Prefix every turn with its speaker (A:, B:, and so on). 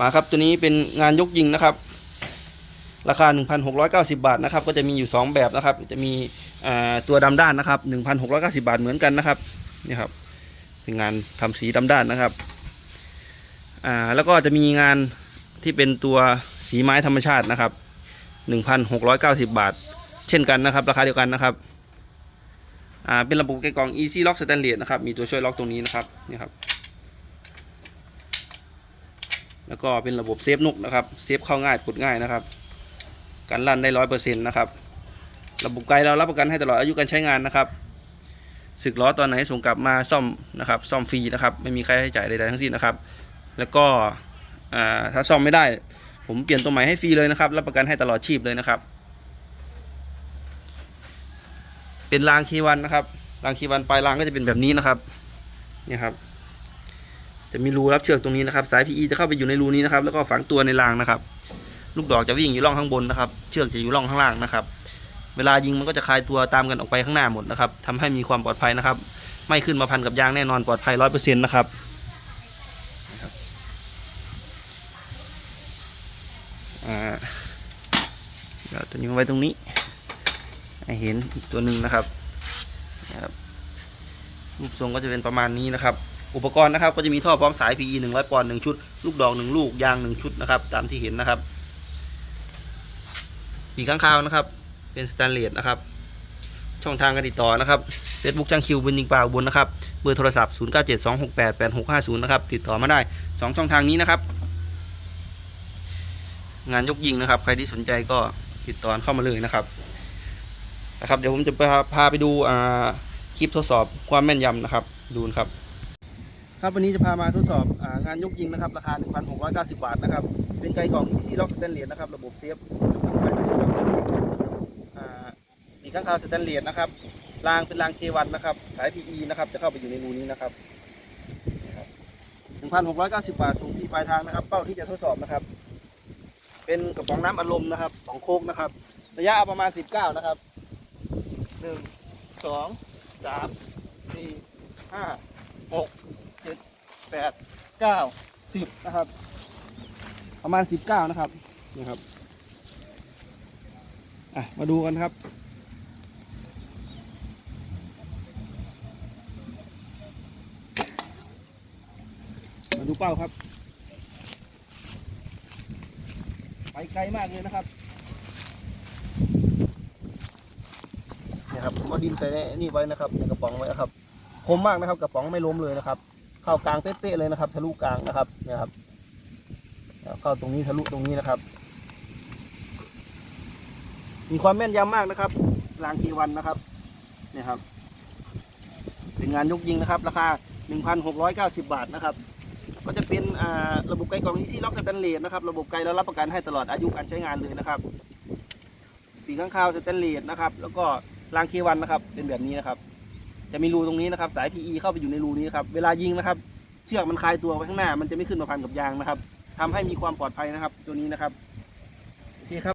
A: มาครับตัวนี้เป็นงานยกยิงนะครับ ราคา 1,690 บาทนะครับ ก็จะมีอยู่ 2 แบบนะครับ จะมีตัวดำด้านนะครับ 1,690 บาทเหมือนกันนะครับนี่ครับเป็นงานทำสีดำด้านนะครับอ่าแล้วก็จะมีงานที่เป็นตัวสีไม้ธรรมชาตินะครับ 1,690 บาท เช่นกันนะครับ ราคาเดียวกันนะครับอ่าเป็นระบบแกะกล่อง Easy Lock Stainless นะครับ มีตัวช่วยล็อกตรงนี้นะครับนี่ครับ แล้วก็เป็นระบบเซฟนุกนะครับ เซฟเข้าง่ายปลดง่ายนะครับ การลั่นได้ร้อยเปอร์เซ็นต์นะครับ ระบบไกลเรารับประกันให้ตลอดอายุการใช้งานนะครับ สึกล้อตอนไหนส่งกลับมาซ่อมนะครับ ซ่อมฟรีนะครับ ไม่มีค่าใช้จ่ายใดๆทั้งสิ้นนะครับ แล้วก็ถ้าซ่อมไม่ได้ ผมเปลี่ยนตัวใหม่ให้ฟรีเลยนะครับ รับประกันให้ตลอดชีพเลยนะครับ เป็นรางคีวันนะครับ รางคีวันปลายรางก็จะเป็นแบบนี้นะครับ นี่ครับ จะมีรูรับเชือกตรงนี้นะครับ สาย PE จะเข้าไปอยู่ในรูนี้นะครับ แล้วก็ฝังตัวในรางนะครับ ลูกดอกจะวิ่งอยู่ร่องข้างบนนะครับ เชือกจะอยู่ร่องข้างล่างนะครับ เวลายิงมันก็จะคลายตัวตามกันออกไปข้างหน้าหมดนะครับทำให้มีความปลอดภัยนะครับ ไม่ขึ้นมาพันกับยางแน่นอนปลอดภัยร้อยเปอร์เซ็นต์นะครับนะครับอ่าเดี๋ยวตัวนี้ไว้ตรงนี้ให้เห็นอีกตัวหนึ่งนะครับนะครับรูปทรงก็จะเป็นประมาณนี้นะครับ อุปกรณ์นะครับก็จะมีท่อพร้อมสาย PE 100ปอนด์1ชุด ลูกดอก 1 ลูก ยาง 1 ชุดนะครับ ตามที่เห็นนะครับปีกข้างคาวนะครับ เป็นสแตนเลสนะครับ ช่องทางการติดต่อนะครับ Facebook จังคิวบนยิงปลาอุบนนะครับ เบอร์โทรศัพท์ 0972688650 นะครับ ติดต่อมาได้ 2 ช่องทางนี้นะครับ งานยกยิงนะครับ ใครที่สนใจก็ติดต่อเข้ามาเลยนะครับนะครับ เดี๋ยวผมจะพาพาไปดูคลิปทดสอบความแม่นยำนะครับ ดูนะครับ ครับวันนี้จะพามาทดสอบงานยกยิงนะครับ ราคา 1,690 บาทนะครับ เป็นไกลกล่อง Easy Lock Stainless นะครับ ระบบเซฟสปริงไฟนะครับมีข้างคาวสแตนเลสนะครับรางเป็นราง K1 นนะครับ สาย PE นะครับ จะเข้าไปอยู่ในรูนี้นะครับนะครับ 1,690 บาทส่งที่ปลายทางนะครับ เป้าที่จะทดสอบนะครับ เป็นกระป๋องน้ำอารมณ์นะครับของโคกนะครับ ระยะเอาประมาณ 19 นะครับ 1 2 3 4 5 6 แปดเก้าสิบนะครับ ประมาณสิบเก้านะครับนี่ครับอะมาดูกันครับมาดูเป้าครับ ไปไกลมากเลยนะครับเนี่ยครับผมเอาดินใส่ในนี่ไว้นะครับในกระป๋องไว้นะครับ คมมากนะครับ กระป๋องไม่ล้มเลยนะครับ เข้ากลางเป๊ะๆเลยนะครับ ทะลุกลางนะครับเนี่ยครับเข้าตรงนี้ทะลุตรงนี้นะครับ มีความแม่นยำมากนะครับรางคีวันนะครับเนี่ยครับ เป็นงานยกยิงนะครับ ราคา 1,690 บาทนะครับ ก็จะเป็นอ่าระบบไกลกล่องอีซี่ล็อกสแตนเลสนะครับ ระบบไกลเรารับประกันให้ตลอดอายุการใช้งานเลยนะครับปีข้างคาวสแตนเลสนะครับ แล้วก็รางเควันนะครับ เป็นแบบนี้นะครับ จะมีรูตรงนี้นะครับ สาย PE เข้าไปอยู่ในรูนี้ครับเวลายิงนะครับ เชือกมันคลายตัวไปข้างหน้า มันจะไม่ขึ้นมาพันกับยางนะครับทำให้มีความปลอดภัยนะครับ ตัวนี้นะครับโอเคครับ